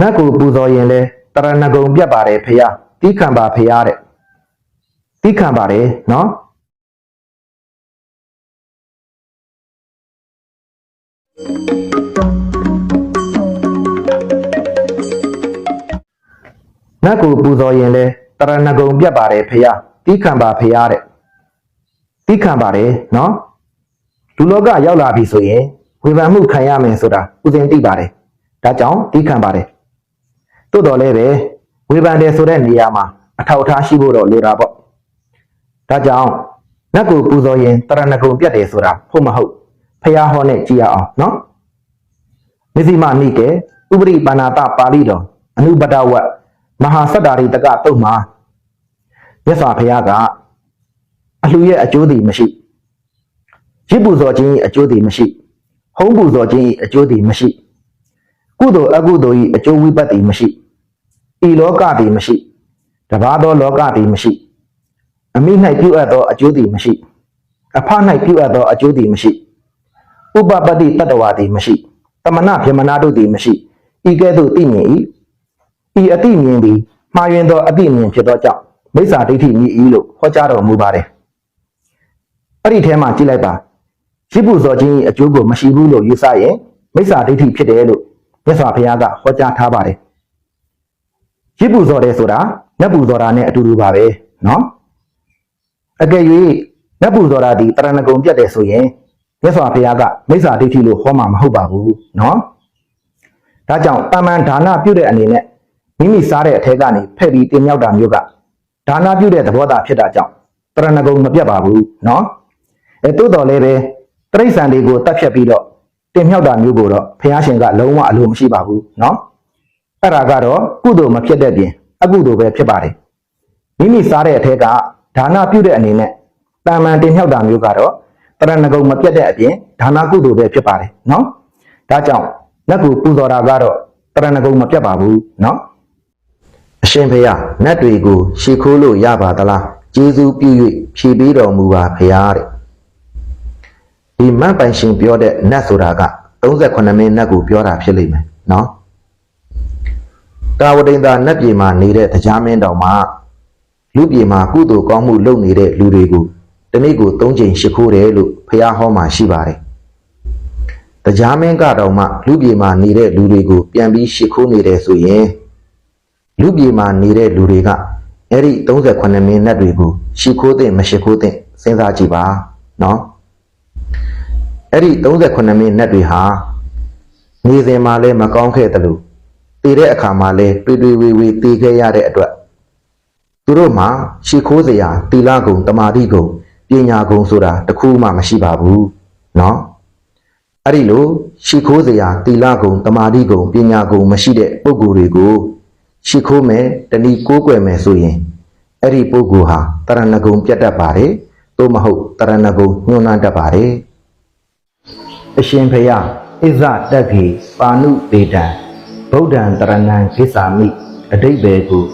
နတ်ကိုပူဇော်ရင်လဲတရဏဂုံပြတ်ပါတယ်ဖရာတီးခံပါဖရာတဲ့တီးခံပါတယ်နော်နတ်ကိုပူဇော်ရင်လဲတရဏဂုံပြတ်ပါတယ်ဖရာတီးခံပါဖရာတဲ့တီးခံပါတယ်နော်လူလောကရောက်လာပြီဆိုရင်ဝေဖန်မှုခံရမယ်ဆိုတာဥစဉ်သိပါတယ်ဒါကြောင့်တီးခံပါတယ် သို့တော်လည်းပဲဝေဖန်တယ်ဆိုတဲ့နေရာမှာအထောက်အထားရှိဖို့တော့လိုတာပေါ့ဒါကြောင့်နတ်ကိုပူဇော်ရင်တရဏဂုံပြတ်တယ်ဆိုတာဟုတ်မဟုတ်ဖះဟောနဲ့ကြည်ရအောင်နော်မစ္စည်းမနိကေဥပရိပါဏာတပါဠိတော်အနုပဒဝတ်မဟာစတ္တာရိတကတုတ်မှာမြတ်စွာဘုရားကအလှရဲ့အကျိုးတည်မရှိရစ်ပူဇော်ခြင်း၏အကျိုးတည်မရှိဟုံးပူဇော်ခြင်း၏အကျိုးတည်မရှိကုသိုလ်အကုသိုလ်၏အကျိုးဝိပတ်တည်မရှိ ဤလောကတည်မရှိတပါးသောလောကတည်မရှိအမိ၌ပြုအပ်သောအကျိုးတည်မရှိအဖ၌ပြုအပ်သောအကျိုးတည်မရှိဥပပတ္တိတတ္တဝါတည်မရှိတမနာပြမနာတို့တည်မရှိဤကဲ့သို့သိမြင်၏ဤအတိမြင်သည်မှားယွင်းသောအတိမြင်ဖြစ်သောကြောင့်မိစ္ဆာဒိဋ္ဌိမြည်၏လို့ဟောကြားတော်မူပါတယ်အဲ့ဒီထဲမှာကြည့်လိုက်ပါရှိပုဇော်ခြင်း၏အကျိုးကိုမရှိဘူးလို့ယူဆရင်မိစ္ဆာဒိဋ္ဌိဖြစ်တယ်လို့မြတ်စွာဘုရားကဟောကြားထားပါတယ် ရစ်ပူဇော်တယ်ဆိုတာနတ်ပူဇော်တာနဲ့အတူတူပါပဲနော်အကယ်၍နတ်ပူဇော်တာဒီတရဏဂုံပြတ်တယ်ဆိုရင်မြတ်စွာဘုရားကမိစ္ဆာဒိဋ္ဌိလို့ဟောမှာမဟုတ်ပါဘူးနော်ဒါကြောင့်တာမန်ဒါနပြုတဲ့အနေနဲ့မိမိစားတဲ့အထက်ကနေဖက်ပြီးတင်မြောက်တာမျိုးကဒါနပြုတဲ့သဘောတာဖြစ်တာကြောင့်တရဏဂုံမပြတ်ပါဘူးနော်အဲသို့တော်လည်းပဲတိရစ္ဆာန်တွေကိုတတ်ဖြတ်ပြီးတော့တင်မြောက်တာမျိုးကိုတော့ဘုရားရှင်ကလုံးဝအလိုမရှိပါဘူးနော် အဲ့ဒါကတော့ကုသိုလ်မဖြစ်တဲ့ပြင်အကုသိုလ်ပဲဖြစ်ပါတယ်မိမိစားတဲ့အထက်ကဒါနပြုတဲ့အနေနဲ့တာမန်တင်မြှောက်တာမျိုးကတော့တရဏဂုံမပြတ်တဲ့အပြင်ဒါနကုသိုလ်ပဲဖြစ်ပါတယ်နော်ဒါကြောင့်နတ်ကိုပူဇော်တာကတော့တရဏဂုံမပြတ်ပါဘူးနော်အရှင်ဖေယနတ်တွေကိုရှ िख ိုးလို့ရပါသလားကျေးဇူးပြု၍ဖြည့်ပေးတော်မူပါဖေယတဲ့ဒီမန့်ပိုင်ရှင်ပြောတဲ့နတ်ဆိုတာက38မိနစ်နတ်ကိုပြောတာဖြစ်လိမ့်မယ်နော် တာဝတိန်သာနတ်ပြည်မှာနေတဲ့တရားမင်းတော်မှာလူပြည်မှာကုသိုလ်ကောင်းမှုလုပ်နေတဲ့လူတွေကိုတနေ့ကို၃ချိန်ရှိခိုးတယ်လို့ဖះဟောမှာရှိပါတယ်တရားမင်းကတော့မှလူပြည်မှာနေတဲ့လူတွေကိုပြန်ပြီးရှိခိုးနေတယ်ဆိုရင်လူပြည်မှာနေတဲ့လူတွေကအဲ့ဒီ38မင်းနတ်တွေကိုရှိခိုးတဲ့မရှိခိုးတဲ့စဉ်းစားကြည့်ပါနော်အဲ့ဒီ38မိနစ်တွေဟာနေစဉ်မှာလည်းမကောင်းခဲ့တယ်လို့ တည်တဲ့အခါမှာလည်းတွေ့တွေ့ဝေဝေတည်ခဲ့ရတဲ့အတွက်သူတို့မှာရှ िख ိုးစရာတီလာကုံတမာတိကုံပညာကုံဆိုတာတစ်ခုမှမရှိပါဘူးเนาะအဲ့ဒီလိုရှ िख ိုးစရာတီလာကုံတမာတိကုံပညာကုံမရှိတဲ့ပုဂ္ဂိုလ်တွေကိုရှ िख ိုးမယ်တဏီကိုးကွယ်မယ်ဆိုရင်အဲ့ဒီပုဂ္ဂိုလ်ဟာတရဏဂုံပြတ်တတ်ပါတယ်သို့မဟုတ်တရဏဂုံညှိုးနှံတတ်ပါတယ် အရှင်ဖယဣဇတက်ခေပါဏုပေတံ ဗုဒ္ဓံတရဏံခိစ္ဆာမိအတိတ်ပဲကို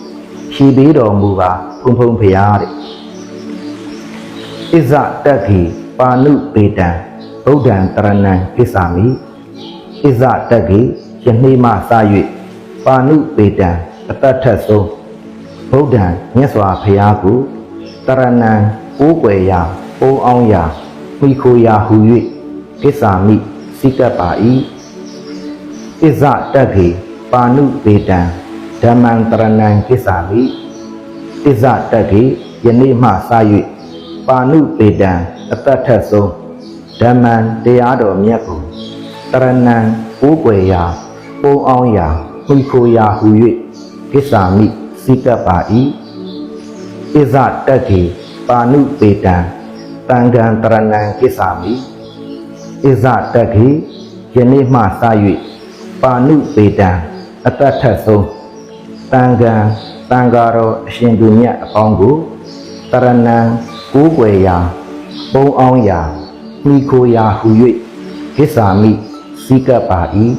ဖြည်ပေးတော်မူပါဖုံဖုံဖျားတဲ့ဣဇတက်ခေပါဏုပေတံဗုဒ္ဓံတရဏံခိစ္ဆာမိဣဇတက်ခေယနေ့မှစ၍ပါဏုပေတံအတ္တထက်ဆုံးဗုဒ္ဓံမြတ်စွာဘုရားကိုတရဏံကိုးကွယ်ရာပုံအောင်ရာမိခိုရာဟူ၍ကိစ္ဆာမိစိကပ်ပါဤဣဇတက်ခေ ပါဏုပေတံဓမ္မံတရဏံကိစ္ဆာမိဣဇတက်ခေယနေ့မှစ၍ပါဏုပေတံအတ္တထက်ဆုံးဓမ္မံတရားတော်မြတ်ကိုတရဏံကိုးကွယ်ရာပုံအောင်ရာမိခိုရာဟူ၍ကိစ္ဆာမိစိကပ်ပါဤဣဇတက်ခေပါဏုပေတံတံဃံတရဏံကိစ္ဆာမိဣဇတက်ခေယနေ့မှစ၍ပါဏုပေတံ အတ္တထက်ဆုံးတန်ကံတန်ဃာတော်အရှင်သူမြတ်အပေါင်းကိုတရဏံကိုးကွယ်ရာပုံအောင်ရာမိခိုရာဟူ၍ကိစ္ဆာမိစိကပ်ပါ၏